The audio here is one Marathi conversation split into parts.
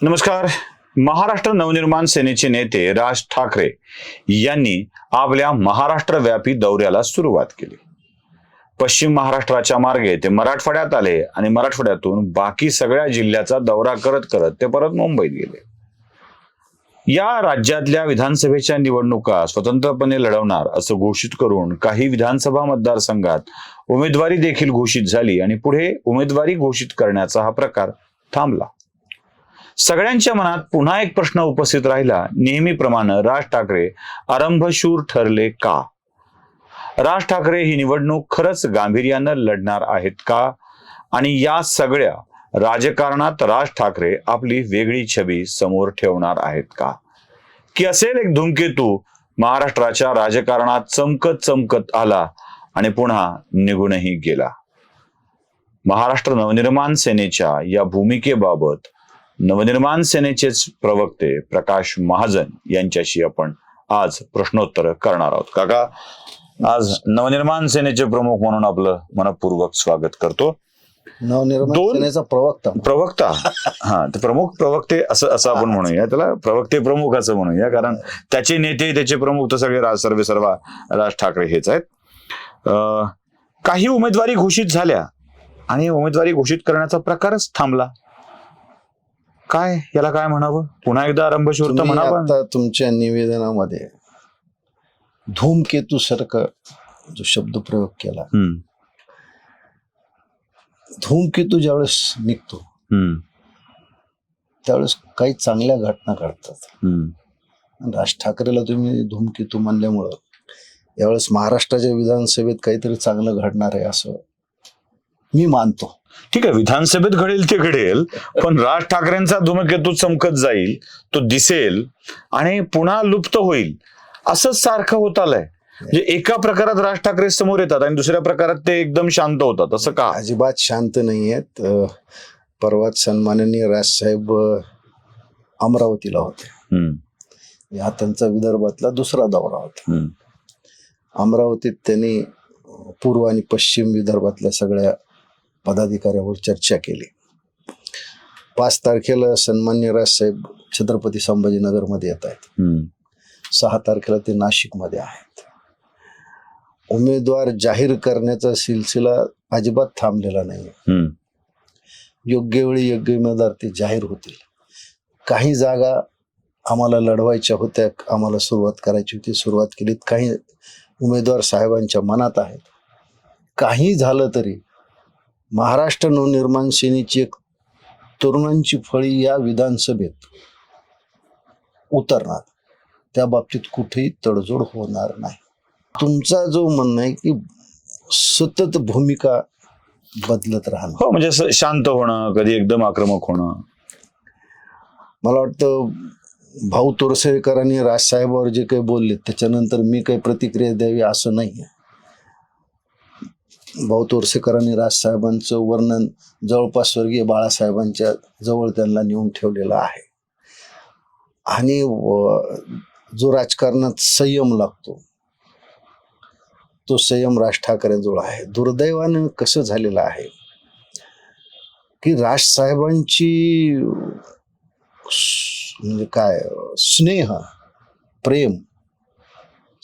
नमस्कार. महाराष्ट्र नवनिर्माण सेनेचे नेते राज ठाकरे यांनी आपल्या महाराष्ट्रव्यापी दौऱ्याला सुरुवात केली. पश्चिम महाराष्ट्राच्या मार्गे ते मराठवाड्यात आले आणि मराठवाड्यातून बाकी सगळ्या जिल्ह्याचा दौरा करत करत ते परत मुंबईत गेले. या राज्यातल्या विधानसभेच्या निवडणुका स्वतंत्रपणे लढवणार असं घोषित करून काही विधानसभा मतदारसंघात उमेदवारी देखील घोषित झाली आणि पुढे उमेदवारी घोषित करण्याचा हा प्रकार थांबला. सगळ्यांच्या मनात पुन्हा एक प्रश्न उपस्थित राहिला. नेहमीप्रमाणे राज ठाकरे आरंभशूर ठरले का? राज ठाकरे ही निवडणूक खरंच गांभीर्यानं लढणार आहेत का? आणि या सगळ्या राजकारणात राज ठाकरे आपली वेगळी छबी समोर ठेवणार आहेत का? की असेल एक धूमकेतू महाराष्ट्राच्या राजकारणात चमकत चमकत आला आणि पुन्हा निघूनही गेला. महाराष्ट्र नवनिर्माण सेनेच्या या भूमिकेबाबत नवनिर्माण सेनेचेच प्रवक्ते प्रकाश महाजन यांच्याशी आपण आज प्रश्नोत्तर करणार आहोत. काका आज नवनिर्माण सेनेचे प्रमुख म्हणून आपलं मनपूर्वक स्वागत करतो. नवनिर्माण सेनेचा प्रवक्ता. प्रवक्ता. हा ते प्रमुख प्रवक्ते असं असं आपण म्हणूया. त्याला प्रवक्ते प्रमुख असं म्हणूया कारण त्याचे नेते त्याचे प्रमुख तर सगळे राज सर्वे सर्व राज ठाकरे हेच आहेत. काही उमेदवारी घोषित झाल्या आणि उमेदवारी घोषित करण्याचा प्रकारच थांबला. काय? याला काय म्हणावं? पुन्हा एकदा तर तुम्ही म्हणावं? आता तुमच्या निवेदनामध्ये धूमकेतू सारखं जो शब्द प्रयोग केला हम्म, धूमकेतू ज्यावेळेस निघतो हम्म, त्यावेळेस काही चांगल्या घटना घडतात. हम्म. आणि राज ठाकरेला तुम्ही धूमकेतू मानल्यामुळं यावेळेस महाराष्ट्राच्या विधानसभेत काहीतरी चांगलं घडणार आहे असं मी मानतो. ठीक आहे विधानसभेत घडेल ते घडेल पण राज ठाकरेंचा धूमकेतू चमकत जाईल तो दिसेल आणि पुन्हा लुप्त होईल असंच सारखं होत आलंय. म्हणजे एका प्रकारात राज ठाकरे समोर येतात आणि दुसऱ्या प्रकारात ते एकदम शांत होतात असं का? अजिबात शांत नाही आहेत. परवाच सन्माननीय राजसाहेब अमरावतीला होते. हा त्यांचा विदर्भातला दुसरा दौरा होता. अमरावतीत त्यांनी पूर्व आणि पश्चिम विदर्भातल्या सगळ्या पदाधिकाऱ्यावर चर्चा केली. पाच तारखेला सन्मान्य राजसाहेब छत्रपती संभाजीनगरमध्ये येत आहेत. सहा तारखेला ते नाशिकमध्ये आहेत. उमेदवार जाहीर करण्याचा सिलसिला अजिबात थांबलेला नाही योग्य वेळी योग्य उमेदवार ते जाहीर होतील. काही जागा आम्हाला लढवायच्या होत्या आम्हाला सुरुवात करायची होती सुरुवात केलीत. काही उमेदवार साहेबांच्या मनात आहेत. काही झालं तरी महाराष्ट्र नवनिर्माण सेनेची एक तरुणांची फळी या विधानसभेत उतरणार. त्या बाबतीत कुठेही तडजोड होणार नाही. तुमचा जो म्हणणं आहे की सतत भूमिका बदलत राहणं हो म्हणजे शांत होणं कधी एकदम आक्रमक होणं. मला वाटतं भाऊ तोरसेकरांनी राजसाहेबावर जे काही बोलले त्याच्यानंतर मी काही प्रतिक्रिया द्यावी असं नाही आहे भाऊ तोरसेकरांनी राजसाहेबांचं वर्णन जवळपास स्वर्गीय बाळासाहेबांच्या जवळ त्यांना नेऊन ठेवलेलं आहे. आणि व- जो राजकारणात संयम लागतो तो संयम राज ठाकरेंजवळ आहे. दुर्दैवानं कसं झालेलं आहे की राजसाहेबांची म्हणजे काय स्नेह प्रेम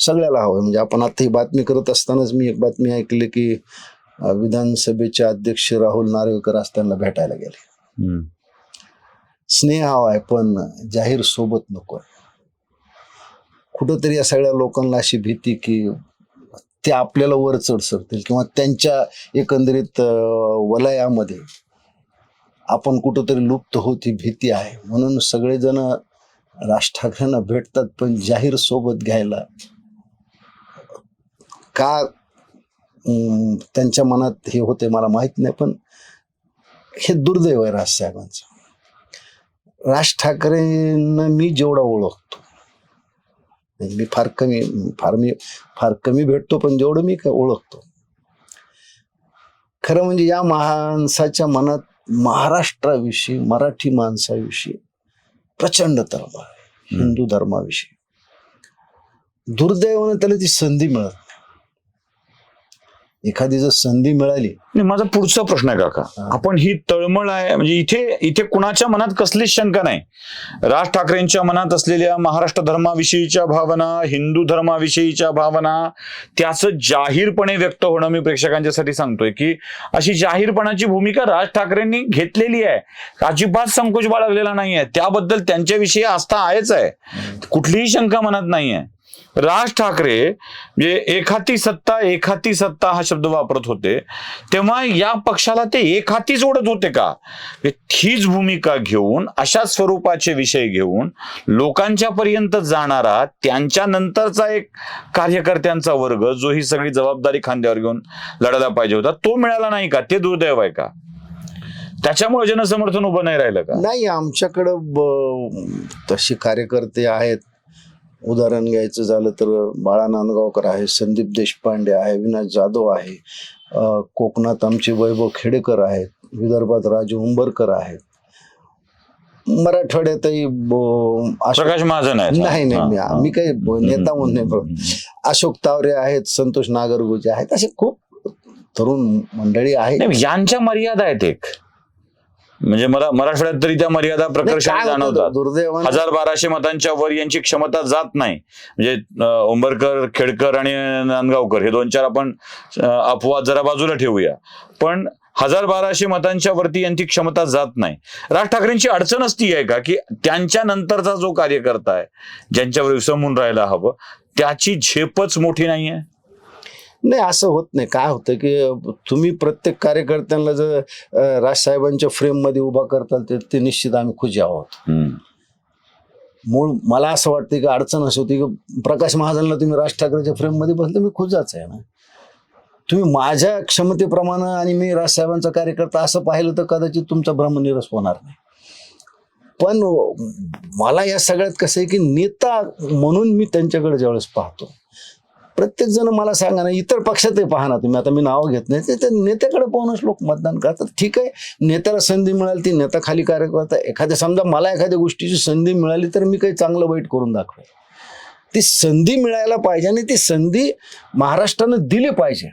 सगळ्याला हवं म्हणजे आपण आता ही बातमी करत असतानाच मी एक बातमी ऐकली की विधानसभेचे अध्यक्ष राहुल नार्वेकर आज त्यांना भेटायला गेले. स्नेह हवा आहे पण जाहीर सोबत नको आहे. कुठंतरी या सगळ्या लोकांना अशी भीती की ते आपल्याला वर चढ सरतील किंवा त्यांच्या एकंदरीत वलयामध्ये आपण कुठंतरी लुप्त होत ही भीती आहे. म्हणून सगळेजण राज ठाकरेंना भेटतात पण जाहीर सोबत घ्यायला का त्यांच्या मनात हे होते मला माहीत नाही पण हे दुर्दैव आहे राजसाहेबांचं राज ठाकरेंना मी जेवढा ओळखतो मी फार कमी फार मी फार कमी भेटतो पण जेवढं मी काय ओळखतो. खरं म्हणजे या माणसाच्या मनात महाराष्ट्राविषयी मराठी माणसाविषयी प्रचंड तळमळ हिंदू धर्माविषयी. दुर्दैवानं त्याला ती संधी मिळत. एखादी जर संधी मिळाली. माझा पुढचा प्रश्न आहे काका. आपण ही तळमळ आहे म्हणजे इथे इथे कुणाच्या मनात कसलीच शंका नाही. राज ठाकरेंच्या मनात असलेल्या महाराष्ट्र धर्माविषयीच्या भावना हिंदू धर्माविषयीच्या भावना त्याचं जाहीरपणे व्यक्त होणं मी प्रेक्षकांच्यासाठी सांगतोय की अशी जाहीरपणाची भूमिका राज ठाकरेंनी घेतलेली आहे. अजिबात संकोच बाळगलेला नाही आहे त्याबद्दल त्यांच्याविषयी आस्था आहेच आहे. कुठलीही शंका मनात नाही आहे राज ठाकरे म्हणजे एखाती सत्ता एखाती सत्ता हा शब्द वापरत होते तेव्हा या पक्षाला ते एकहातीच ओढत होते का? म्हणजे हीच भूमिका घेऊन अशा स्वरूपाचे विषय घेऊन लोकांच्या पर्यंत जाणारा त्यांच्या नंतरचा एक कार्यकर्त्यांचा वर्ग जो ही सगळी जबाबदारी खांद्यावर घेऊन लढायला पाहिजे होता तो मिळाला नाही का? ते दुर्दैव आहे का? त्याच्यामुळे जनसमर्थन उभं नाही राहिलं का? नाही आमच्याकडं तशी तसे कार्यकर्ते आहेत उदाहरण घ्यायचं झालं तर बाळा नांदगावकर आहे संदीप देशपांडे आहे विनाश जाधव आहे कोकणात आमचे वैभव खेडेकर आहेत विदर्भात राजू उंबरकर आहेत. मराठवाड्यातही प्रकाश महाजन आहे नाही नाही मी- काही नेता म्हणून नाही. अशोक तावरे आहेत संतोष नागरगोजे आहेत असे खूप तरुण मंडळी आहेत. यांच्या मर्यादा आहेत एक. म्हणजे मला मराठवाड्यात तरी त्या मर्यादा नाही, प्रकर्षाने जाणवतात. दुर्दैवाने हजार बाराशे मतांच्या वर यांची क्षमता जात नाही. म्हणजे उंबरकर खेडकर आणि नांदगावकर हे दोन चार आपण अपवाद जरा बाजूला ठेवूया. पण हजार बाराशे मतांच्या वरती यांची क्षमता जात नाही. राज ठाकरेंची अडचणच ती आहे का? की त्यांच्या नंतरचा जो कार्यकर्ता आहे ज्यांच्यावर विसंबून राहायला हवं त्याची झेपच मोठी नाहीये? नाही असं होत नाही. काय होतं की तुम्ही प्रत्येक कार्यकर्त्यांना जर राजसाहेबांच्या फ्रेममध्ये उभा करताल ते ते निश्चित आम्ही खुश आहोत. मूळ मला असं वाटतं की अडचण अशी होती की प्रकाश महाजनला तुम्ही राज ठाकरेच्या फ्रेममध्ये बसलं मी खुशच आहे ना. तुम्ही माझ्या क्षमतेप्रमाणे आणि मी राजसाहेबांचा कार्यकर्ता असं पाहिलं तर कदाचित तुमचा भ्रमनिरस होणार नाही. पण मला या सगळ्यात कसं आहे की नेता म्हणून मी त्यांच्याकडे ज्यावेळेस पाहतो. प्रत्येक जण मला सांगा ना इतर पक्षातही पहा ना तुम्ही. आता मी नाव घेत नाही. ते- नेत्याकडे पाहूनच लोक मतदान करतात. ठीक आहे. नेत्याला संधी मिळाली ती नेता खाली कार्यकर्ता. एखाद्या समजा मला एखाद्या गोष्टीची संधी मिळाली तर मी काही चांगलं वाईट करून दाखवेल. ती संधी मिळायला पाहिजे आणि ती संधी महाराष्ट्रानं दिली पाहिजे.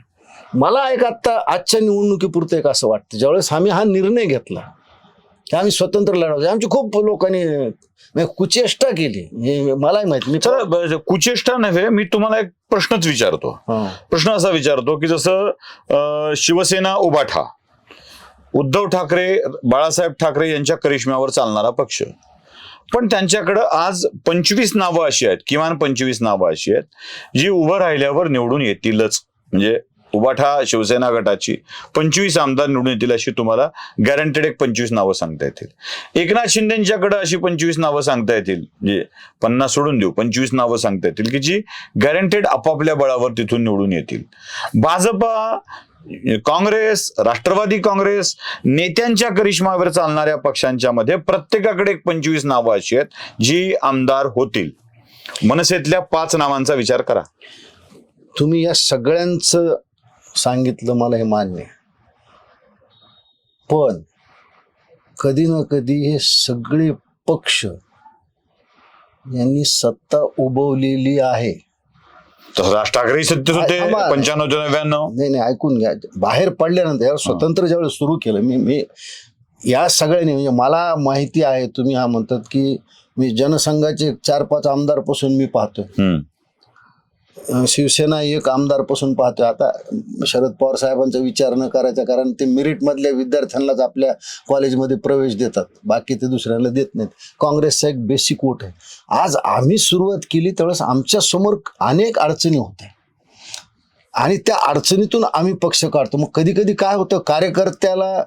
मला एक आत्ता आजच्या निवडणुकीपुरतं एक असं वाटतं. ज्यावेळेस आम्ही हा निर्णय घेतला आम्ही स्वतंत्र लढवतो. आमची खूप लोकांनी म्हणजे कुचेष्टा केली. मलाही माहिती मी चला कुचेष्टा नव्हे मी तुम्हाला एक प्रश्नच विचारतो. प्रश्न असा विचारतो की जसं शिवसेना उबाठा उद्धव ठाकरे बाळासाहेब ठाकरे यांच्या करिश्म्यावर चालणारा पक्ष. पण त्यांच्याकडं आज पंचवीस नावं अशी आहेत किमान पंचवीस नावं अशी आहेत जी उभं राहिल्यावर निवडून येतीलच. म्हणजे उबाठा शिवसेना गटाची पंचवीस आमदार निवडून येतील अशी तुम्हाला गॅरंटेड एक पंचवीस नावं सांगता येतील. एकनाथ शिंदेच्याकडे अशी पंचवीस नावं सांगता येतील. म्हणजे पन्नास सोडून देऊ पंचवीस नावं सांगता येतील की जी गॅरंटेड आपापल्या बळावर तिथून निवडून येतील. भाजपा काँग्रेस राष्ट्रवादी काँग्रेस नेत्यांच्या करिश्मावर चालणाऱ्या पक्षांच्या मध्ये प्रत्येकाकडे एक पंचवीस नावं अशी आहेत जी आमदार होतील. मनसेतल्या पाच नावांचा विचार करा. तुम्ही या सगळ्यांचं सांगितलं मला हे मान्य. पण कधी ना कधी हे सगळे पक्ष यांनी सत्ता उभवलेली आहे. राज ठाकरे सत्तेत होते पंच्याण्णव नव्याण्णव? नाही नाही ऐकून घ्या. बाहेर पडल्यानंतर यार स्वतंत्र ज्यावेळेस सुरू केलं मी मी या सगळ्यांनी म्हणजे मला माहिती आहे तुम्ही हा म्हणतात की मी जनसंघाचे चार पाच आमदारपासून मी पाहतोय. शिवसेना एक आमदारपासून पाहतोय. आता शरद पवार साहेबांचा विचार न करायचा कारण ते मेरिटमधल्या विद्यार्थ्यांनाच आपल्या कॉलेजमध्ये प्रवेश देतात. बाकी ते दुसऱ्याला देत नाहीत. काँग्रेसचा एक बेसिक वोट आहे. आज आम्ही सुरुवात केली त्यावेळेस आमच्यासमोर अनेक अडचणी होत्या. आणि त्या अडचणीतून आम्ही पक्ष काढतो. मग कधी कधी काय होतं? कार्यकर्त्याला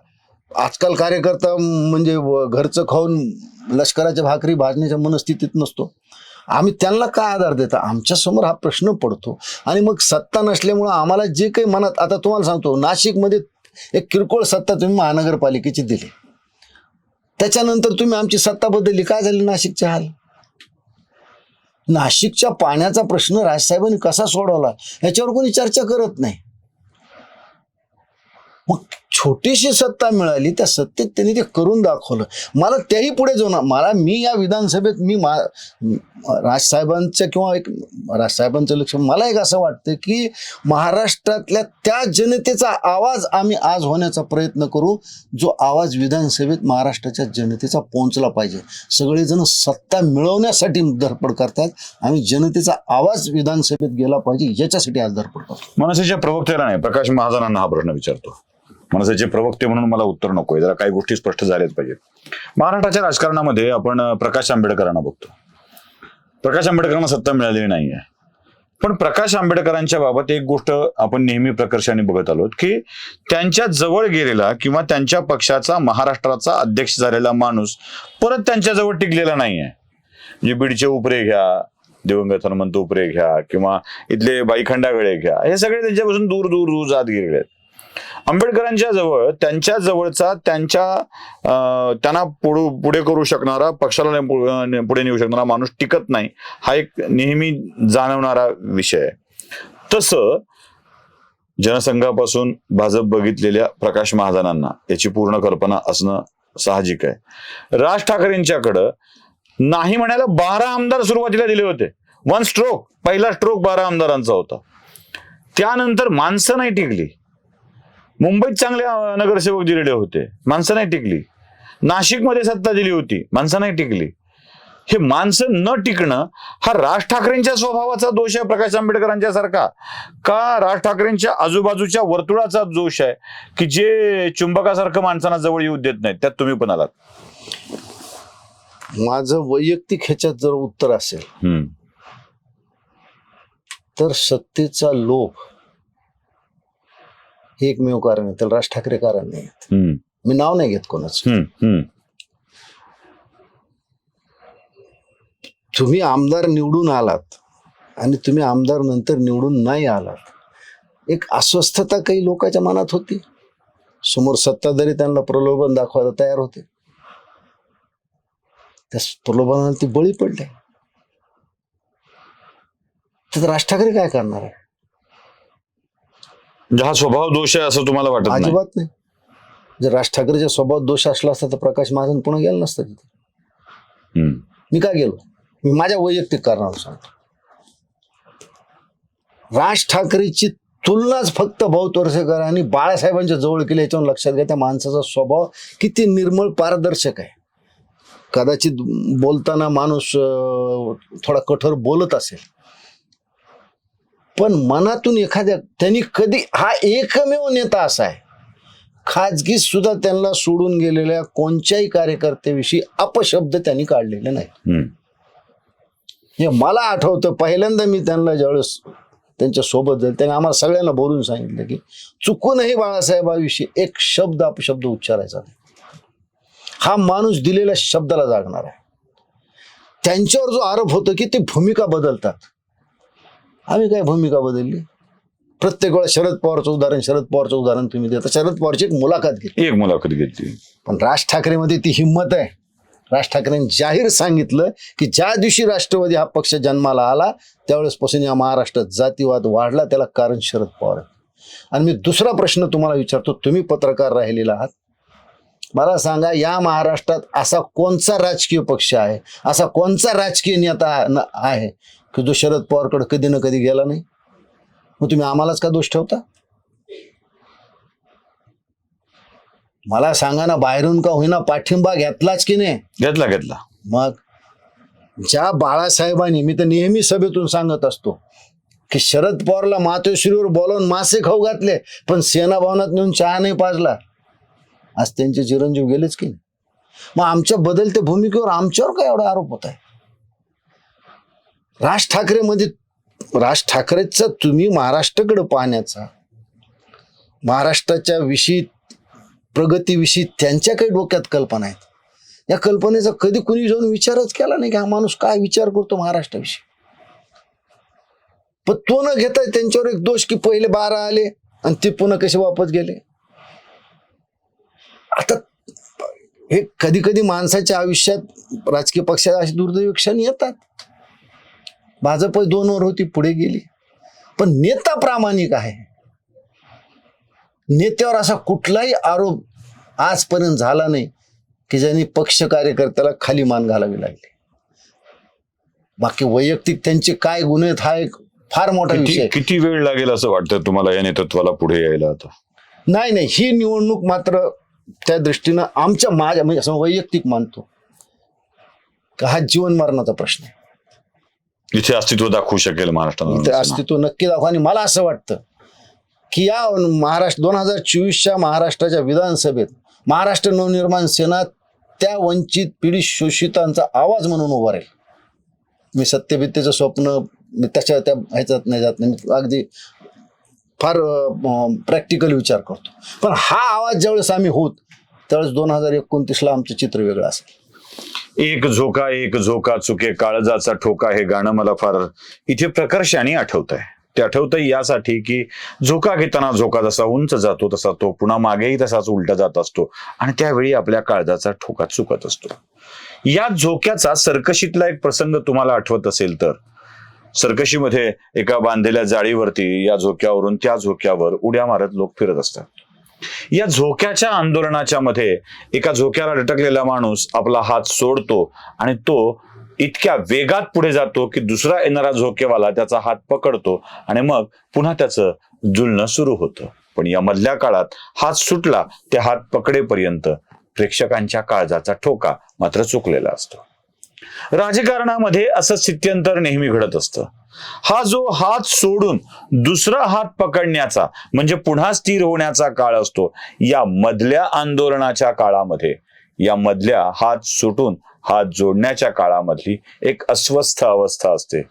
आजकाल कार्यकर्ता म्हणजे व- घरचं खाऊन लष्कराच्या भाकरी भाजण्याच्या मनस्थितीत नसतो. आम्ही त्यांना काय आधार देता? आमच्यासमोर हा प्रश्न पडतो. आणि मग सत्ता नसल्यामुळं आम्हाला जे काही मनात आता तुम्हाला सांगतो नाशिकमध्ये एक किरकोळ सत्ता तुम्ही महानगरपालिकेची दिली. त्याच्यानंतर तुम्ही आमची सत्ता बदलली. काय झाली नाशिकचे हाल? नाशिकच्या पाण्याचा प्रश्न राजसाहेबांनी कसा सोडवला? याच्यावर कोणी चर्चा करत नाही. मग छोटीशी सत्ता मिळाली त्या सत्तेत त्यांनी ते करून दाखवलं. मला त्याही पुढे जाऊन मला मी या विधानसभेत मी मा राजसाहेबांचं किंवा एक राजसाहेबांचं लक्ष मला एक असं वाटतं की महाराष्ट्रातल्या त्या जनतेचा आवाज आम्ही आज होण्याचा प्रयत्न करू जो आवाज विधानसभेत महाराष्ट्राच्या जनतेचा पोहोचला पाहिजे. सगळेजण सत्ता मिळवण्यासाठी धडपड करतात आम्ही जनतेचा आवाज विधानसभेत गेला पाहिजे याच्यासाठी आज धडपड करतो. मनसेच्या प्रवक्त्याला नाही प्रकाश महाजनांना हा प्रश्न विचारतो. मनसेचे प्रवक्ते म्हणून मला उत्तर नकोय जरा काही गोष्टी स्पष्ट झाल्याच पाहिजेत. महाराष्ट्राच्या राजकारणामध्ये आपण प्रकाश आंबेडकरांना बघतो. प्रकाश आंबेडकरांना सत्ता मिळालेली नाहीये. पण प्रकाश आंबेडकरांच्या बाबत एक गोष्ट आपण नेहमी प्रकर्षाने बघत आलो की त्यांच्या जवळ गेलेला किंवा त्यांच्या पक्षाचा महाराष्ट्राचा अध्यक्ष झालेला माणूस परत त्यांच्या जवळ टिकलेला नाहीये. म्हणजे बीडचे उपरे घ्या दिवंगत हनुमंत उपरे घ्या किंवा इथले बाईखंडागळे घ्या हे सगळे त्यांच्यापासून दूर दूर दूर जात गेलेले आहेत. आंबेडकरांच्या जवळ त्यांच्या जवळचा त्यांच्या अं, त्यांना पुढे पुढे करू शकणारा पक्षाला पुढे नेऊ शकणारा माणूस टिकत नाही हा एक नेहमी जाणवणारा विषय आहे. तसं जनसंघापासून भाजप बघितलेल्या प्रकाश महाजनांना याची पूर्ण कल्पना असणं साहजिक आहे. राज ठाकरेंच्याकडं नाही म्हणायला बारा आमदार सुरुवातीला दिले होते. वन स्ट्रोक पहिला स्ट्रोक बारा आमदारांचा होता. त्यानंतर माणसं नाही टिकली. मुंबईत चांगले नगरसेवक दिलेले होते माणसं नाही टिकली. नाशिकमध्ये सत्ता दिली होती माणसं नाही टिकली. हे माणसं न टिकणं हा राज ठाकरेंच्या स्वभावाचा दोष आहे प्रकाश आंबेडकरांच्या सारखा. का राज ठाकरेंच्या आजूबाजूच्या वर्तुळाचा दोष आहे की जे चुंबकासारखं माणसांना जवळ येऊ देत नाहीत त्यात तुम्ही पण आलात? माझं वैयक्तिक ह्याच्यात जर उत्तर असेल हम्म. तर सत्तेचा लोभ हे एकमेव कारण आहे त्याला राज ठाकरे कारण नाही. मी नाव नाही घेत कोणाचं. तुम्ही आमदार निवडून आलात आणि तुम्ही आमदार नंतर निवडून नाही आलात. एक अस्वस्थता काही लोकांच्या मनात होती? समोर सत्ताधारी त्यांना प्रलोभन दाखवायला तयार होते. त्या प्रलोभनाला ते बळी पडले. तर राज ठाकरे काय करणार आहे? म्हणजे हा स्वभाव दोष आहे असं तुम्हाला वाटत नाही? अजिबात नाही. जर राज ठाकरेच्या स्वभावात दोष असला असता तर प्रकाश महाजन पुन्हा गेला नसतं तिथे. हम्म. मी का गेलो? मी माझ्या वैयक्तिक कारणावर सांगतो. राज ठाकरेची तुलनाच फक्त भाऊ आणि बाळासाहेबांच्या जवळ केली याच्यावर लक्षात घ्या त्या माणसाचा स्वभाव किती निर्मळ पारदर्शक आहे. कदाचित बोलताना माणूस अं, थोडा कठोर बोलत असेल. पण मनातून एखाद्या त्यांनी कधी हा एकमेव नेता असा आहे. खाजगी सुद्धा त्यांना सोडून गेलेल्या कोणत्याही कार्यकर्त्याविषयी अपशब्द त्यांनी काढलेले नाही. हे मला आठवतं पहिल्यांदा मी त्यांना ज्यावेळेस त्यांच्यासोबत त्यांनी आम्हाला सगळ्यांना बोलून सांगितलं की चुकूनही बाळासाहेबाविषयी एक शब्द अपशब्द उच्चारायचा नाही. हा माणूस दिलेल्या शब्दाला जागणार आहे. त्यांच्यावर जो आरोप होतो की ते भूमिका बदलतात. आम्ही काय भूमिका बदलली? प्रत्येक वेळा शरद पवारचं उदाहरण शरद पवारचं उदाहरण तुम्ही देता. शरद पवारची एक मुलाखत घेतली. एक मुलाखत घेतली. पण राज ठाकरेमध्ये ती हिंमत आहे. राज ठाकरेंनी जाहीर सांगितलं की ज्या दिवशी राष्ट्रवादी हा पक्ष जन्माला आला त्यावेळेसपासून या महाराष्ट्रात जातीवाद वाढला. त्याला कारण शरद पवार आहे. आणि मी दुसरा प्रश्न तुम्हाला विचारतो. तुम्ही पत्रकार राहिलेला आहात. मला सांगा या महाराष्ट्रात असा कोणचा राजकीय पक्ष आहे? असा कोणचा राजकीय नेता आहे? की जो शरद पवारकडे कधी ना कधी गेला नाही? मग तुम्ही आम्हालाच का दोष ठेवता? मला सांगा ना बाहेरून का होईना पाठिंबा घेतलाच की नाही? घेतला घेतला. मग ज्या बाळासाहेबांनी मी तर नेहमी सभेतून सांगत असतो की शरद पवारला मातोश्रीवर बोलावून मासे खाऊ घातले पण सेना भवनात नेऊन चहा नाही पाजला. आज त्यांचे चिरंजीव गेलेच की नाही? मग आमच्या बदलत्या भूमिकेवर आमच्यावर काय एवढा आरोप होत आहे? राज ठाकरेमध्ये राज ठाकरेचा तुम्ही महाराष्ट्राकडे पाहण्याचा महाराष्ट्राच्या विषयी प्रगतीविषयी त्यांच्या काही डोक्यात कल्पना आहेत. या कल्पनेचा कधी कुणी जाऊन विचारच केला नाही की हा माणूस काय विचार करतो महाराष्ट्राविषयी? पण तो न घेता त्यांच्यावर एक दोष की पहिले बारा आले आणि ते पुन्हा कसे वापस गेले? आता हे कधी कधी माणसाच्या आयुष्यात राजकीय पक्षात अशी दुर्दैवी क्षण येतात. भाजप दोन वर होती पुढे गेली. पण नेता प्रामाणिक आहे. नेत्यावर असा कुठलाही आरोप आजपर्यंत झाला नाही की ज्यांनी पक्ष कार्यकर्त्याला खाली मान घालावी लागली. बाकी वैयक्तिक त्यांचे काय गुन्हे आहेत हा एक फार मोठा विषय किती आहे. किती वेळ लागेल असं वाटतं तुम्हाला या नेतृत्वाला पुढे यायला आता? नाही नाही ही निवडणूक मात्र त्या दृष्टीनं आमच्या माझ्या म्हणजे असं वैयक्तिक मानतो. का हा जीवन मरणाचा प्रश्न आहे. इथे अस्तित्व दाखवू शकेल महाराष्ट्र अस्तित्व नक्की दाखवा आणि मला असं वाटतं की या महाराष्ट्र दोन हजार चोवीसच्या महाराष्ट्राच्या विधानसभेत महाराष्ट्र नवनिर्माण सेना त्या वंचित पीडित शोषितांचा आवाज म्हणून उभा राहील. मी सत्यभित्तेचं स्वप्न त्याच्या त्या ह्याच्यात नाही जात नाही. मी अगदी फार प्रॅक्टिकल विचार करतो. पण हा आवाज ज्यावेळेस आम्ही होत त्यावेळेस दोन हजार एकोणतीसला आमचं चित्र वेगळं असेल. एक झोका एक झोका चुके काळजाचा ठोका हे गाणं मला फार इथे प्रकर्षाने आठवत आहे ते आठवत यासाठी की झोका घेताना झोका जसा उंच जातो तसा तो पुन्हा मागेही तसाच उलटा जात असतो आणि त्यावेळी आपल्या काळजाचा ठोका चुकत असतो. या झोक्याचा सर्कशीतला एक प्रसंग तुम्हाला आठवत असेल तर सर्कशीमध्ये एका बांधलेल्या जाळीवरती या झोक्यावरून त्या झोक्यावर उड्या मारत लोक फिरत असतात. या झोक्याच्या आंदोलनाच्या मध्ये एका झोक्याला लटकलेला माणूस आपला हात सोडतो आणि तो इतक्या वेगात पुढे जातो की दुसरा येणारा झोकेवाला त्याचा हात पकडतो आणि मग पुन्हा त्याचं जुलणं सुरू होतं. पण या मधल्या काळात हात सुटला ते हात पकडेपर्यंत प्रेक्षकांच्या काळजाचा ठोका मात्र चुकलेला असतो. राजकारणामध्ये असं स्थित्यंतर नेहमी घडत असतं. हा जो हात सोडून दुसरा हात पकडण्याचा म्हणजे पुन्हा स्थिर होण्याचा काळ असतो या मधल्या आंदोलनाच्या काळामध्ये या मधल्या हात सुटून हात जोडण्याच्या काळामधली एक अस्वस्थ अवस्था असते.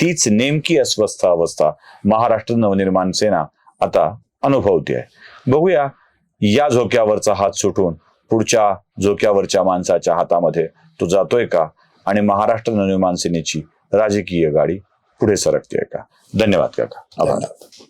तीच नेमकी अस्वस्थ अवस्था महाराष्ट्र नवनिर्माण सेना आता अनुभवते आहे. बघूया या झोक्यावरचा हात सुटून पुढच्या झोक्यावरच्या माणसाच्या हातामध्ये तो जातोय का? आणि महाराष्ट्र नवनिर्माण सेनेची राजकीय गाडी पुढे सरकते का? धन्यवाद काका. आभार. धन्यवाद.